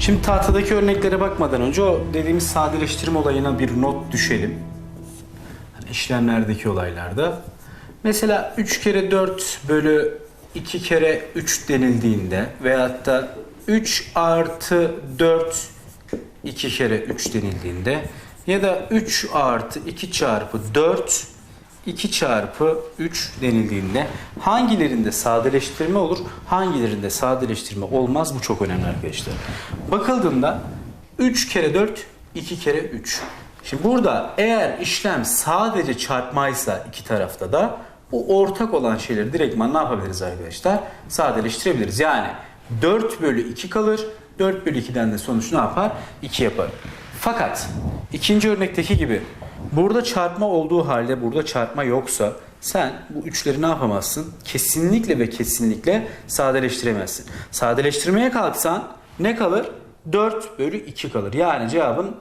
Şimdi tahtadaki örneklere bakmadan önce o dediğimiz sadeleştirme olayına bir not düşelim. Hani işlemlerdeki olaylarda. Mesela 3 kere 4 bölü 2 kere 3 denildiğinde veyahut da 3 artı 4 2 kere 3 denildiğinde ya da 3 artı 2 çarpı 4 2 çarpı 3 denildiğinde hangilerinde sadeleştirme olur, hangilerinde sadeleştirme olmaz bu çok önemli arkadaşlar. Bakıldığında 3 kere 4 2 kere 3. Şimdi burada eğer işlem sadece çarpmaysa iki tarafta da o ortak olan şeyleri direktman ne yapabiliriz arkadaşlar? Sadeleştirebiliriz. Yani 4 bölü 2 kalır. 4 bölü 2'den de sonuç ne yapar? 2 yapar. Fakat ikinci örnekteki gibi burada çarpma olduğu halde burada çarpma yoksa sen bu üçleri ne yapamazsın? Kesinlikle ve kesinlikle sadeleştiremezsin. Sadeleştirmeye kalksan ne kalır? 4 bölü 2 kalır. Yani cevabın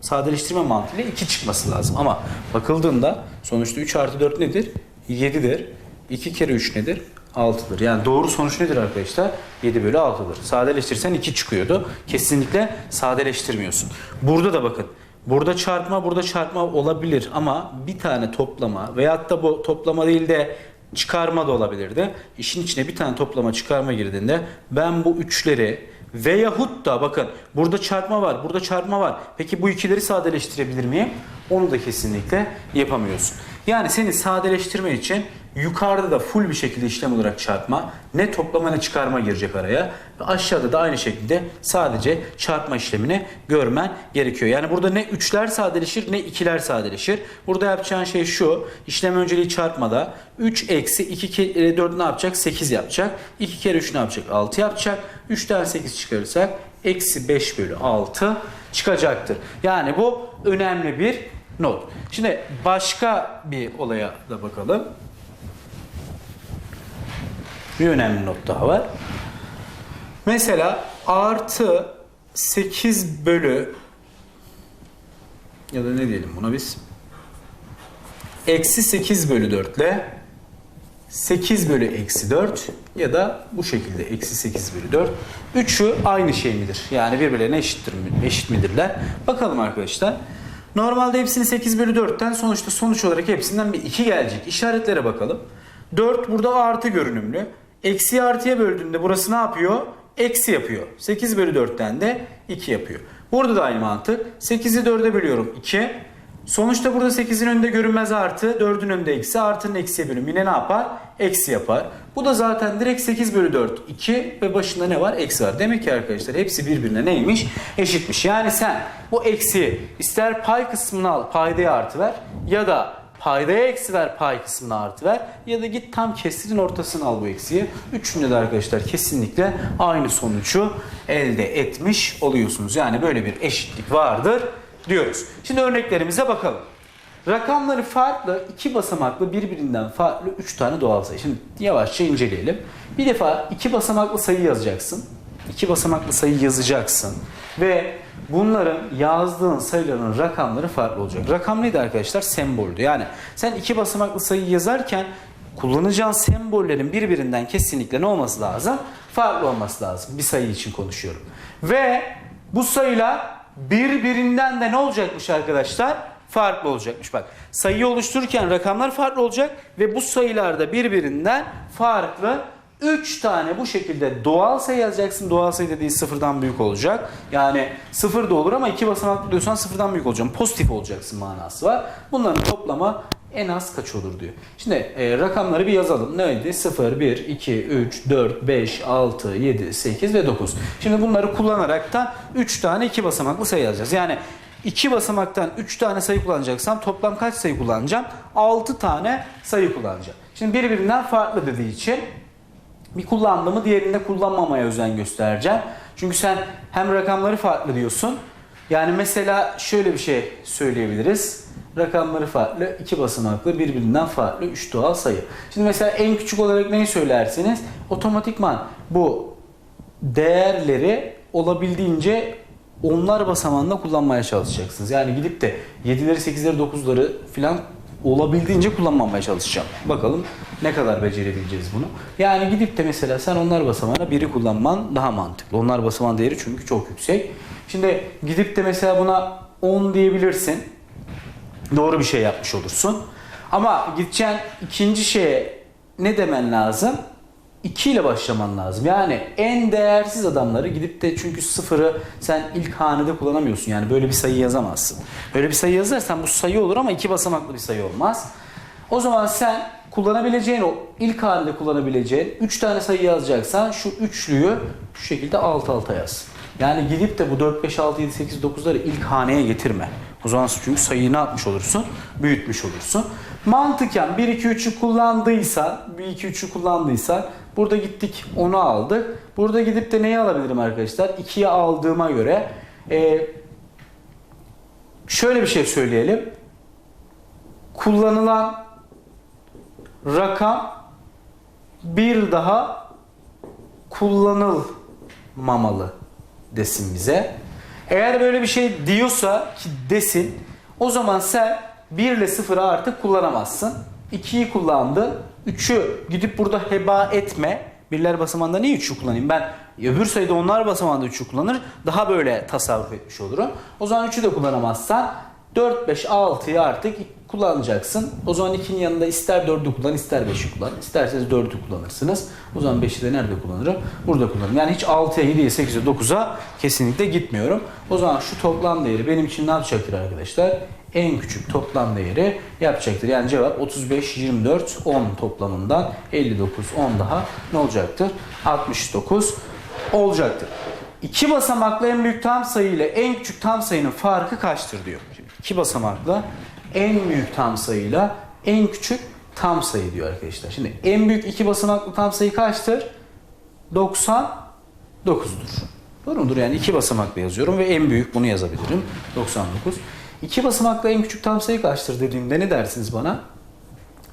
sadeleştirme mantığıyla 2 çıkması lazım. Ama bakıldığında sonuçta 3 artı 4 nedir? 7'dir. 2 kere 3 nedir? 6'dır. Yani doğru sonuç nedir arkadaşlar? 7 bölü 6'dır. Sadeleştirsen 2 çıkıyordu. Kesinlikle sadeleştirmiyorsun. Burada da bakın. Burada çarpma, burada çarpma olabilir ama bir tane toplama veyahut da bu toplama değil de çıkarma da olabilirdi. İşin içine bir tane toplama çıkarma girdiğinde ben bu üçleri veyahut da bakın burada çarpma var, burada çarpma var. Peki bu ikileri sadeleştirebilir miyim? Onu da kesinlikle yapamıyorsun. Yani seni sadeleştirme için yukarıda da full bir şekilde işlem olarak çarpma, ne toplama ne çıkarma girecek araya. Ve aşağıda da aynı şekilde sadece çarpma işlemini görmen gerekiyor. Yani burada ne üçler sadeleşir ne ikiler sadeleşir. Burada yapacağın şey şu. işlem önceliği çarpmada 3 eksi 2 kere 4 ne yapacak? 8 yapacak. 2 kere 3 ne yapacak? 6 yapacak. 3'ten 8 çıkarırsak eksi 5 bölü 6 çıkacaktır. Yani bu önemli bir not. Şimdi başka bir olaya da bakalım. Bir önemli not daha var. Mesela artı 8 bölü ya da ne diyelim buna biz? Eksi 8 bölü 4 ile 8 bölü eksi 4 ya da bu şekilde eksi 8 bölü 4. Üçü aynı şey midir? Yani birbirlerine eşittir mi, eşit midirler? Bakalım arkadaşlar. Normalde hepsini 8 bölü 4'ten sonuçta sonuç olarak hepsinden bir 2 gelecek. İşaretlere bakalım. 4 burada artı görünümlü. Eksi artıya böldüğünde burası ne yapıyor? Eksi yapıyor. 8 bölü 4'ten de 2 yapıyor. Burada da aynı mantık. 8'i 4'e bölüyorum 2. Sonuçta burada 8'in önünde görünmez artı, 4'ün önünde eksi, artının eksiye bölüm yine ne yapar? Eksi yapar. Bu da zaten direkt 8 bölü 4, 2 ve başında ne var? Eksi var. Demek ki arkadaşlar hepsi birbirine neymiş? Eşitmiş. Yani sen bu eksiyi ister pay kısmını al, paydaya artı ver ya da paydaya eksi ver, pay kısmına artı ver ya da git tam kesirin ortasını al bu eksiyi. Üçünde de arkadaşlar kesinlikle aynı sonucu elde etmiş oluyorsunuz. Yani böyle bir eşitlik vardır diyoruz. Şimdi örneklerimize bakalım. Rakamları farklı, iki basamaklı birbirinden farklı üç tane doğal sayı. Şimdi yavaşça inceleyelim. Bir defa iki basamaklı sayı yazacaksın. İki basamaklı sayı yazacaksın. Ve bunların yazdığın sayıların rakamları farklı olacak. Rakam neydi arkadaşlar? Semboldü. Yani sen iki basamaklı sayı yazarken kullanacağın sembollerin birbirinden kesinlikle ne olması lazım? Farklı olması lazım. Bir sayı için konuşuyorum. Ve bu sayılar birbirinden de ne olacakmış arkadaşlar? Farklı olacakmış. Bak sayıyı oluştururken rakamlar farklı olacak ve bu sayılarda birbirinden farklı 3 tane bu şekilde doğal sayı yazacaksın. Doğal sayı dediği sıfırdan büyük olacak. Yani sıfır da olur ama iki basamaklı diyorsan sıfırdan büyük olacak. Pozitif olacaksın manası var. Bunların toplamı en az kaç olur diyor. Şimdi e, rakamları bir yazalım. Neydi? 0, 1, 2, 3, 4, 5, 6, 7, 8 ve 9. Şimdi bunları kullanarak da 3 tane iki basamaklı sayı yazacağız. Yani iki basamaktan 3 tane sayı kullanacaksam toplam kaç sayı kullanacağım? 6 tane sayı kullanacağım. Şimdi birbirinden farklı dediği için bir kullandığımı diğerinde kullanmamaya özen göstereceğim. Çünkü sen hem rakamları farklı diyorsun. Yani mesela şöyle bir şey söyleyebiliriz. Rakamları farklı, iki basamaklı, birbirinden farklı, üç doğal sayı. Şimdi mesela en küçük olarak neyi söylersiniz? Otomatikman bu değerleri olabildiğince onlar basamağında kullanmaya çalışacaksınız. Yani gidip de 7'leri, 8'leri, 9'ları filan olabildiğince kullanmamaya çalışacağım. Bakalım ne kadar becerebileceğiz bunu. Yani gidip de mesela sen onlar basamağına biri kullanman daha mantıklı. Onlar basamağın değeri çünkü çok yüksek. Şimdi gidip de mesela buna 10 diyebilirsin. Doğru bir şey yapmış olursun. Ama gideceğin ikinci şeye ne demen lazım? 2 ile başlaman lazım. Yani en değersiz adamları gidip de çünkü sıfırı sen ilk hanede kullanamıyorsun. Yani böyle bir sayı yazamazsın. Böyle bir sayı yazarsan bu sayı olur ama iki basamaklı bir sayı olmaz. O zaman sen kullanabileceğin o ilk halinde kullanabileceğin 3 tane sayı yazacaksan şu üçlüyü şu şekilde alt alta yaz. Yani gidip de bu 4, 5, 6, 7, 8, 9'ları ilk haneye getirme. O zaman çünkü sayıyı ne yapmış olursun? Büyütmüş olursun. Mantıken 1, 2, 3'ü kullandıysan, 1, 2, 3'ü kullandıysan burada gittik onu aldık. Burada gidip de neyi alabilirim arkadaşlar? 2'yi aldığıma göre e, şöyle bir şey söyleyelim. Kullanılan rakam bir daha kullanılmamalı desin bize. Eğer böyle bir şey diyorsa ki desin o zaman sen 1 ile 0'ı artık kullanamazsın. 2'yi kullandın. 3'ü gidip burada heba etme. Birler basamağında niye 3'ü kullanayım? Ben öbür sayıda onlar basamağında 3'ü kullanır. Daha böyle tasarruf etmiş olurum. O zaman 3'ü de kullanamazsan 4, 5, 6'yı artık kullanacaksın. O zaman 2'nin yanında ister 4'ü kullan ister 5'i kullan. İsterseniz 4'ü kullanırsınız. O zaman 5'i de nerede kullanırım? Burada kullanırım. Yani hiç 6'ya, 7'ye, 8'e, 9'a kesinlikle gitmiyorum. O zaman şu toplam değeri benim için ne yapacaktır arkadaşlar? En küçük toplam değeri yapacaktır. Yani cevap 35, 24, 10 toplamından 59, 10 daha ne olacaktır? 69 olacaktır. İki basamaklı en büyük tam sayı ile en küçük tam sayının farkı kaçtır diyor. Şimdi iki basamaklı en büyük tam sayıyla en küçük tam sayı diyor arkadaşlar. Şimdi en büyük iki basamaklı tam sayı kaçtır? 99'dur. Doğru mudur? Yani iki basamaklı yazıyorum ve en büyük bunu yazabilirim. 99. İki basamaklı en küçük tam sayı kaçtır dediğimde ne dersiniz bana?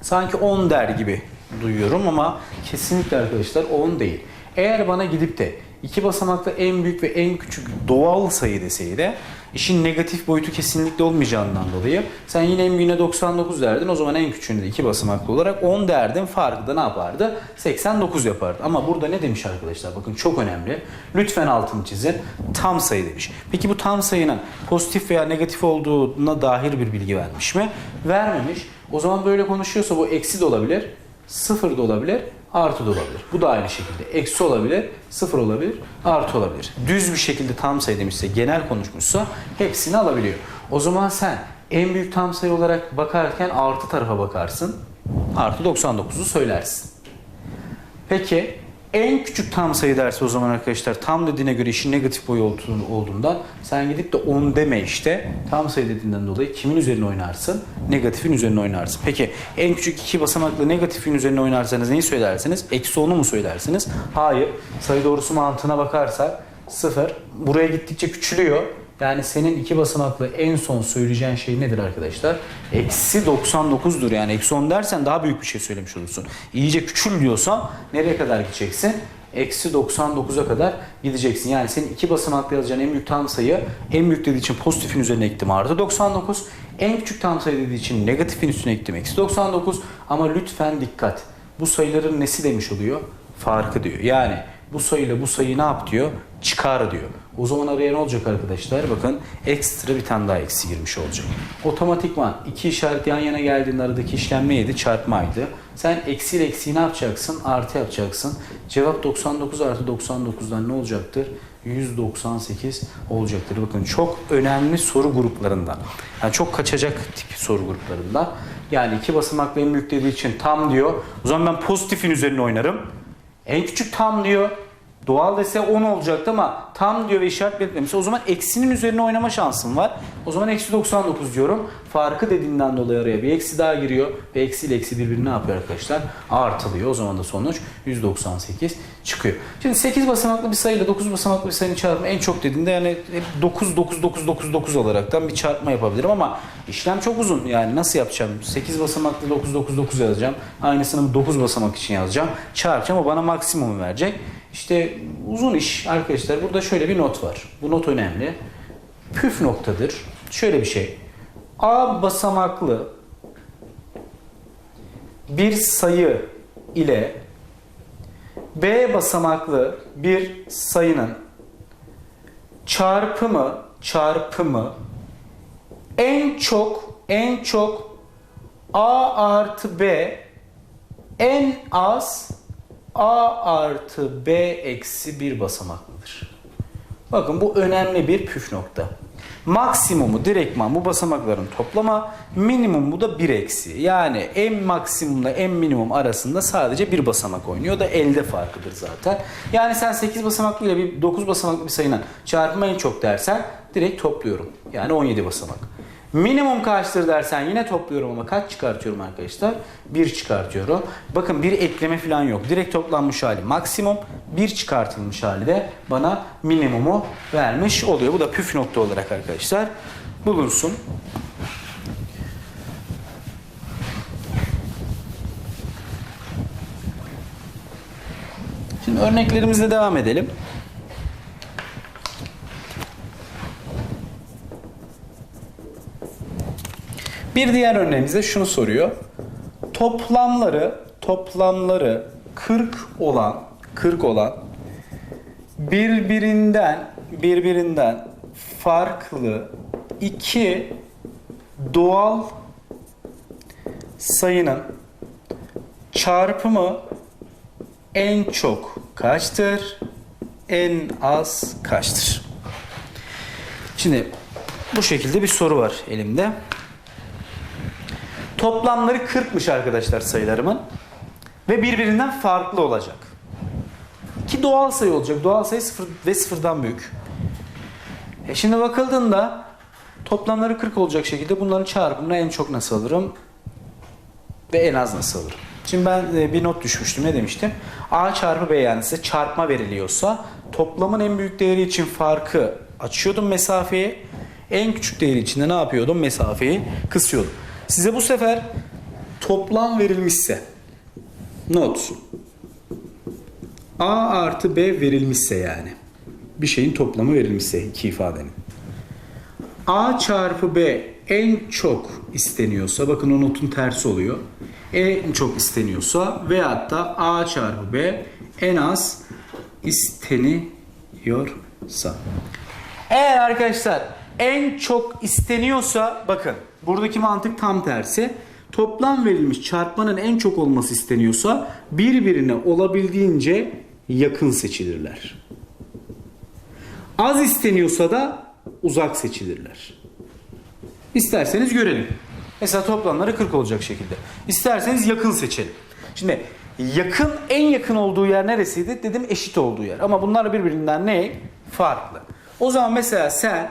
Sanki 10 der gibi duyuyorum ama kesinlikle arkadaşlar 10 değil. Eğer bana gidip de iki basamaklı en büyük ve en küçük doğal sayı deseydi işin negatif boyutu kesinlikle olmayacağından dolayı sen yine en büyüğüne 99 derdin o zaman en küçüğüne de iki basamaklı olarak 10 derdin farkı da ne yapardı? 89 yapardı. Ama burada ne demiş arkadaşlar bakın çok önemli. Lütfen altını çizin. Tam sayı demiş. Peki bu tam sayının pozitif veya negatif olduğuna dair bir bilgi vermiş mi? Vermemiş. O zaman böyle konuşuyorsa bu eksi de olabilir, sıfır da olabilir, artı da olabilir. Bu da aynı şekilde. Eksi olabilir, sıfır olabilir, artı olabilir. Düz bir şekilde tam sayı demişse, genel konuşmuşsa hepsini alabiliyor. O zaman sen en büyük tam sayı olarak bakarken artı tarafa bakarsın. Artı 99'u söylersin. Peki en küçük tam sayı dersi o zaman arkadaşlar tam dediğine göre işin negatif boyu olduğundan sen gidip de 10 deme işte tam sayı dediğinden dolayı kimin üzerine oynarsın? Negatifin üzerine oynarsın. Peki en küçük iki basamaklı negatifin üzerine oynarsanız neyi söylersiniz? Eksi 10'u mu söylersiniz? Hayır. Sayı doğrusu mantığına bakarsak 0 buraya gittikçe küçülüyor. Yani senin iki basamaklı en son söyleyeceğin şey nedir arkadaşlar? Eksi 99'dur yani. Eksi 10 dersen daha büyük bir şey söylemiş olursun. İyice küçül diyorsan nereye kadar gideceksin? Eksi 99'a kadar gideceksin. Yani senin iki basamaklı yazacağın en büyük tam sayı en büyük dediği için pozitifin üzerine ektim artı 99. En küçük tam sayı dediği için negatifin üstüne ektim eksi 99. Ama lütfen dikkat. Bu sayıların nesi demiş oluyor? Farkı diyor. Yani bu sayıyla bu sayıyı ne yap diyor? Çıkar diyor. O zaman araya ne olacak arkadaşlar? Bakın ekstra bir tane daha eksi girmiş olacak. Otomatikman iki işaret yan yana geldiğinde aradaki işlem neydi? Çarpmaydı. Sen eksi ile eksiyi ne yapacaksın? Artı yapacaksın. Cevap 99 artı 99'dan ne olacaktır? 198 olacaktır. Bakın çok önemli soru gruplarından. Yani çok kaçacak tip soru gruplarından. Yani iki basamaklı en büyük dediği için tam diyor. O zaman ben pozitifin üzerine oynarım. En küçük tam diyor. Doğal dese 10 olacaktı ama tam diyor ve işaret belirtmemişse o zaman eksinin üzerine oynama şansım var. O zaman eksi 99 diyorum. Farkı dediğinden dolayı araya bir eksi daha giriyor. Ve eksi ile eksi birbirini ne yapıyor arkadaşlar? Artılıyor. O zaman da sonuç 198 çıkıyor. Şimdi 8 basamaklı bir sayıyla 9 basamaklı bir sayının çarpımı en çok dediğinde yani hep 9 9 9 9 9 olaraktan bir çarpma yapabilirim ama işlem çok uzun. Yani nasıl yapacağım? 8 basamaklı 9 9 9 yazacağım. Aynısını 9 basamak için yazacağım. Çarpacağım o bana maksimumu verecek. İşte uzun iş arkadaşlar. Burada şöyle bir not var. Bu not önemli. Püf noktadır. Şöyle bir şey. A basamaklı bir sayı ile B basamaklı bir sayının çarpımı çarpımı en çok en çok A artı B en az A artı B eksi bir basamaklıdır. Bakın bu önemli bir püf nokta. Maksimumu direktman bu basamakların toplama, minimumu da 1 eksi. Yani en maksimumla en minimum arasında sadece bir basamak oynuyor da elde farkıdır zaten. Yani sen 8 basamaklı ile bir 9 basamaklı bir sayının çarpımı en çok dersen direkt topluyorum. Yani 17 basamak. Minimum kaçtır dersen yine topluyorum ama kaç çıkartıyorum arkadaşlar? 1 çıkartıyorum. Bakın bir ekleme falan yok. Direkt toplanmış hali maksimum. 1 çıkartılmış hali de bana minimumu vermiş oluyor. Bu da püf nokta olarak arkadaşlar bulunsun. Şimdi örneklerimizle devam edelim. Bir diğer örneğimizde şunu soruyor. Toplamları toplamları 40 olan 40 olan birbirinden birbirinden farklı iki doğal sayının çarpımı en çok kaçtır? En az kaçtır? Şimdi bu şekilde bir soru var elimde. Toplamları 40'mış arkadaşlar sayılarımın. Ve birbirinden farklı olacak. Doğal sayı olacak. Doğal sayı sıfır ve sıfırdan büyük. E şimdi bakıldığında toplamları 40 olacak şekilde bunların çarpımını en çok nasıl alırım? Ve en az nasıl alırım? Şimdi ben e, bir not düşmüştüm. Ne demiştim? A çarpı B yani size çarpma veriliyorsa toplamın en büyük değeri için farkı açıyordum mesafeyi. En küçük değeri için de ne yapıyordum? Mesafeyi kısıyordum. Size bu sefer toplam verilmişse not A artı B verilmişse yani bir şeyin toplamı verilmişse iki ifadenin. A çarpı B en çok isteniyorsa bakın o notun tersi oluyor. En çok isteniyorsa veyahut da A çarpı B en az isteniyorsa. Eğer arkadaşlar en çok isteniyorsa bakın buradaki mantık tam tersi. Toplam verilmiş çarpmanın en çok olması isteniyorsa birbirine olabildiğince yakın seçilirler. Az isteniyorsa da uzak seçilirler. İsterseniz görelim. Mesela toplamları 40 olacak şekilde. İsterseniz yakın seçelim. Şimdi yakın en yakın olduğu yer neresiydi? Dedim eşit olduğu yer. Ama bunlar birbirinden ne? Farklı. O zaman mesela sen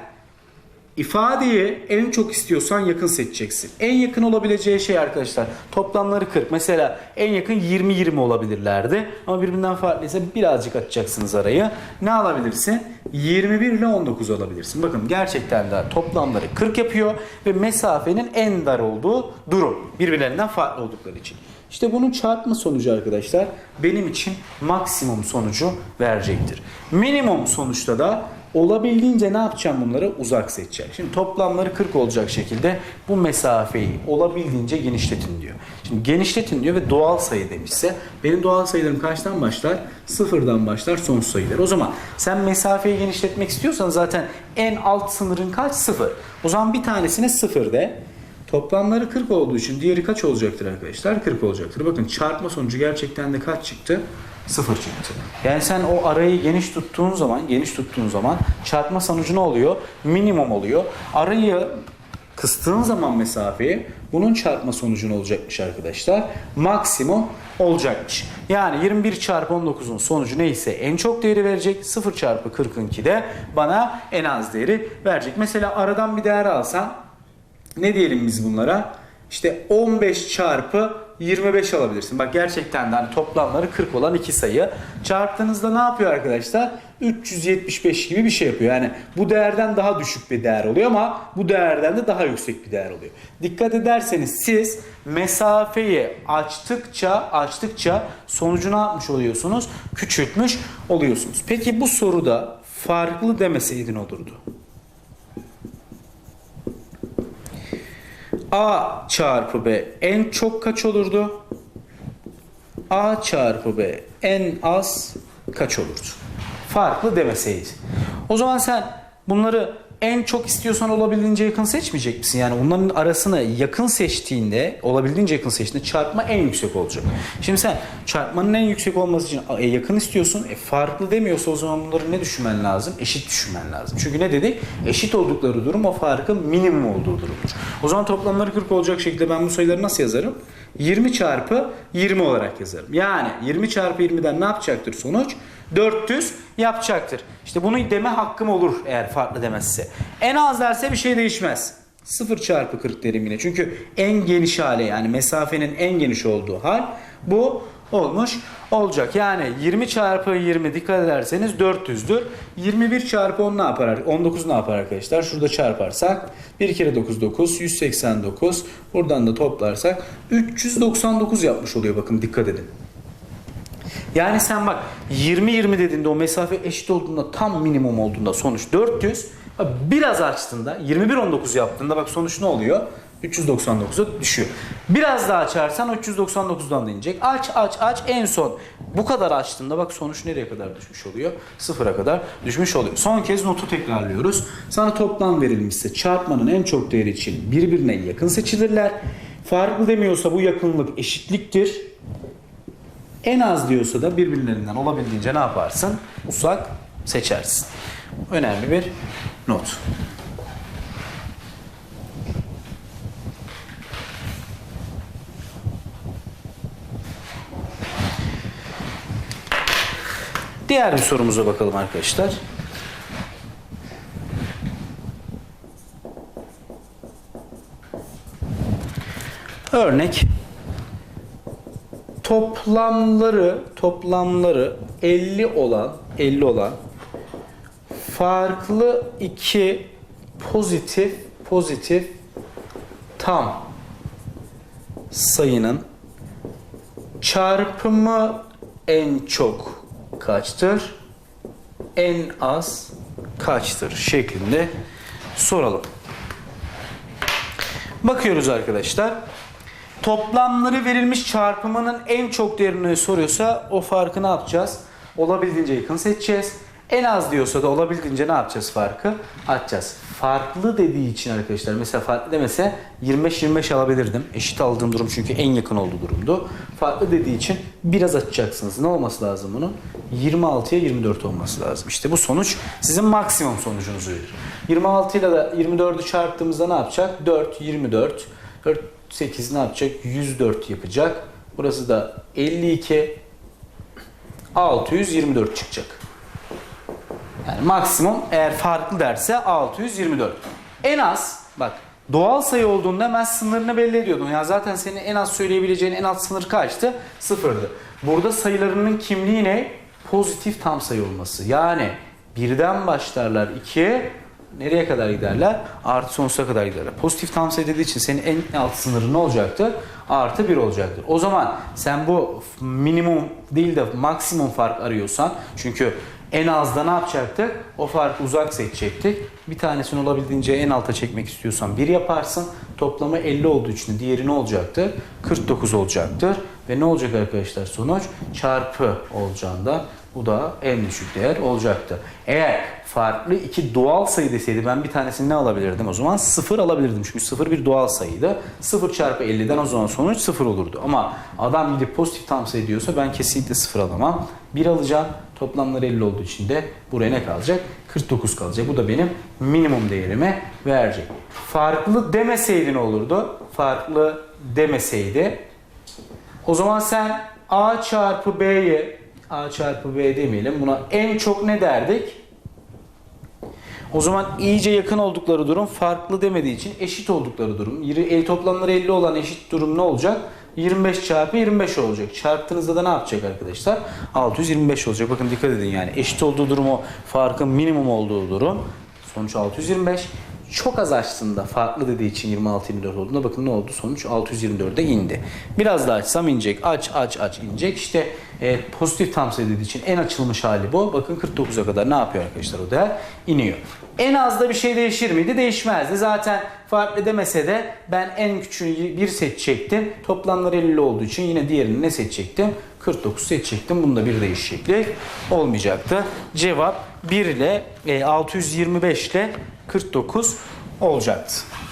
ifadeyi en çok istiyorsan yakın seçeceksin. En yakın olabileceği şey arkadaşlar toplamları 40. Mesela en yakın 20-20 olabilirlerdi. Ama birbirinden farklıysa birazcık açacaksınız arayı. Ne alabilirsin? 21 ile 19 alabilirsin. Bakın gerçekten de toplamları 40 yapıyor ve mesafenin en dar olduğu durum. Birbirlerinden farklı oldukları için. İşte bunun çarpma sonucu arkadaşlar benim için maksimum sonucu verecektir. Minimum sonuçta da olabildiğince ne yapacağım bunları uzak seçeceğim. Şimdi toplamları 40 olacak şekilde bu mesafeyi olabildiğince genişletin diyor. Şimdi genişletin diyor ve doğal sayı demişse benim doğal sayılarım kaçtan başlar? Sıfırdan başlar sonsuz sayılar. O zaman sen mesafeyi genişletmek istiyorsan zaten en alt sınırın kaç? Sıfır. O zaman bir tanesine sıfır de. Toplamları 40 olduğu için diğeri kaç olacaktır arkadaşlar? 40 olacaktır. Bakın çarpma sonucu gerçekten de kaç çıktı? 0 çıktı. Yani sen o arayı geniş tuttuğun zaman, geniş tuttuğun zaman çarpma sonucu ne oluyor? Minimum oluyor. Arayı kıstığın zaman mesafeyi bunun çarpma sonucu ne olacakmış arkadaşlar? Maksimum olacakmış. Yani 21 çarpı 19'un sonucu neyse en çok değeri verecek. 0 çarpı 40'ınki de bana en az değeri verecek. Mesela aradan bir değer alsan ne diyelim biz bunlara? İşte 15 çarpı 25 alabilirsin. Bak gerçekten de hani toplamları 40 olan iki sayı. Çarptığınızda ne yapıyor arkadaşlar? 375 gibi bir şey yapıyor. Yani bu değerden daha düşük bir değer oluyor ama bu değerden de daha yüksek bir değer oluyor. Dikkat ederseniz siz mesafeyi açtıkça açtıkça sonucu ne yapmış oluyorsunuz? Küçültmüş oluyorsunuz. Peki bu soruda farklı demeseydin olurdu. A çarpı B en çok kaç olurdu? A çarpı B en az kaç olurdu? Farklı demeseydi. O zaman sen bunları en çok istiyorsan olabildiğince yakın seçmeyecek misin? Yani onların arasını yakın seçtiğinde, olabildiğince yakın seçtiğinde çarpma en yüksek olacak. Şimdi sen çarpmanın en yüksek olması için e, yakın istiyorsun. E, farklı demiyorsa o zaman bunları ne düşünmen lazım? Eşit düşünmen lazım. Çünkü ne dedik? Eşit oldukları durum o farkın minimum olduğu durumdur. O zaman toplamları 40 olacak şekilde ben bu sayıları nasıl yazarım? 20 çarpı 20 olarak yazarım. Yani 20 çarpı 20'den ne yapacaktır sonuç? 400 yapacaktır. İşte bunu deme hakkım olur eğer farklı demezse. En az derse bir şey değişmez. 0 çarpı 40 derim yine. Çünkü en geniş hale yani mesafenin en geniş olduğu hal bu olmuş olacak. Yani 20 çarpı 20 dikkat ederseniz 400'dür. 21 çarpı 10 ne yapar? 19 ne yapar arkadaşlar? Şurada çarparsak 1 kere 9 9 189. Buradan da toplarsak 399 yapmış oluyor bakın dikkat edin. Yani sen bak 20-20 dediğinde o mesafe eşit olduğunda tam minimum olduğunda sonuç 400. Bak Biraz açtığında 21-19 yaptığında bak sonuç ne oluyor? 399'a düşüyor. Biraz daha açarsan 399'dan da inecek. Aç aç aç en son bu kadar açtığında bak sonuç nereye kadar düşmüş oluyor? Sıfıra kadar düşmüş oluyor. Son kez notu tekrarlıyoruz. Sana toplam verilmişse çarpmanın en çok değeri için birbirine yakın seçilirler. Farklı demiyorsa bu yakınlık eşitliktir. En az diyorsa da birbirlerinden olabildiğince ne yaparsın? Uzak seçersin. Önemli bir not. Diğer bir sorumuza bakalım arkadaşlar. Örnek toplamları toplamları 50 olan 50 olan farklı iki pozitif pozitif tam sayının çarpımı en çok kaçtır? En az kaçtır şeklinde soralım. Bakıyoruz arkadaşlar. Toplamları verilmiş çarpımının en çok değerini soruyorsa o farkı ne yapacağız? Olabildiğince yakın seçeceğiz. En az diyorsa da olabildiğince ne yapacağız farkı? Atacağız. Farklı dediği için arkadaşlar mesela farklı demese 25-25 alabilirdim. Eşit aldığım durum çünkü en yakın olduğu durumdu. Farklı dediği için biraz açacaksınız. Ne olması lazım bunun? 26'ya 24 olması lazım. İşte bu sonuç sizin maksimum sonucunuzu verir. 26 ile de 24'ü çarptığımızda ne yapacak? 4, 24. 4, 8 ne yapacak? 104 yapacak. Burası da 52. 624 çıkacak. Yani maksimum eğer farklı derse 624. En az bak doğal sayı olduğunda hemen sınırını belli ediyordun. Ya zaten senin en az söyleyebileceğin en alt sınır kaçtı? Sıfırdı. Burada sayılarının kimliği ne? Pozitif tam sayı olması. Yani birden başlarlar ikiye nereye kadar giderler? Artı sonsuza kadar giderler. Pozitif tam sayı dediği için senin en alt sınırı ne olacaktır? Artı 1 olacaktır. O zaman sen bu minimum değil de maksimum fark arıyorsan çünkü en azda ne yapacaktık? O farkı uzak seçecektik. Bir tanesini olabildiğince en alta çekmek istiyorsan 1 yaparsın. Toplamı 50 olduğu için diğeri ne olacaktır? 49 olacaktır. Ve ne olacak arkadaşlar sonuç? Çarpı olacağında bu da en düşük değer olacaktı. Eğer farklı iki doğal sayı deseydi ben bir tanesini ne alabilirdim o zaman? 0 alabilirdim. Çünkü 0 bir doğal sayıydı. 0 çarpı 50'den o zaman sonuç 0 olurdu. Ama adam gidip pozitif tam sayı diyorsa ben kesinlikle 0 alamam. 1 alacağım. Toplamları 50 olduğu için de buraya ne kalacak? 49 kalacak. Bu da benim minimum değerime verecek. Farklı demeseydi ne olurdu? Farklı demeseydi o zaman sen A çarpı B'yi A çarpı B demeyelim. Buna en çok ne derdik? O zaman iyice yakın oldukları durum farklı demediği için eşit oldukları durum. El toplamları 50 olan eşit durum ne olacak? 25 çarpı 25 olacak. Çarptığınızda da ne yapacak arkadaşlar? 625 olacak. Bakın dikkat edin yani. Eşit olduğu durum o farkın minimum olduğu durum. Sonuç 625 çok az açtığında farklı dediği için 26-24 olduğunda bakın ne oldu sonuç 624'e indi. Biraz daha açsam inecek. Aç aç aç inecek. İşte e, pozitif tam sayı dediği için en açılmış hali bu. Bakın 49'a kadar ne yapıyor arkadaşlar o değer? İniyor. En azda bir şey değişir miydi? Değişmezdi. Zaten farklı demese de ben en küçüğünü bir seçecektim. Toplamları 50 olduğu için yine diğerini ne seçecektim? 49 seçecektim. Bunda bir değişiklik olmayacaktı. Cevap 1 ile e, 625 ile 49 olacaktı.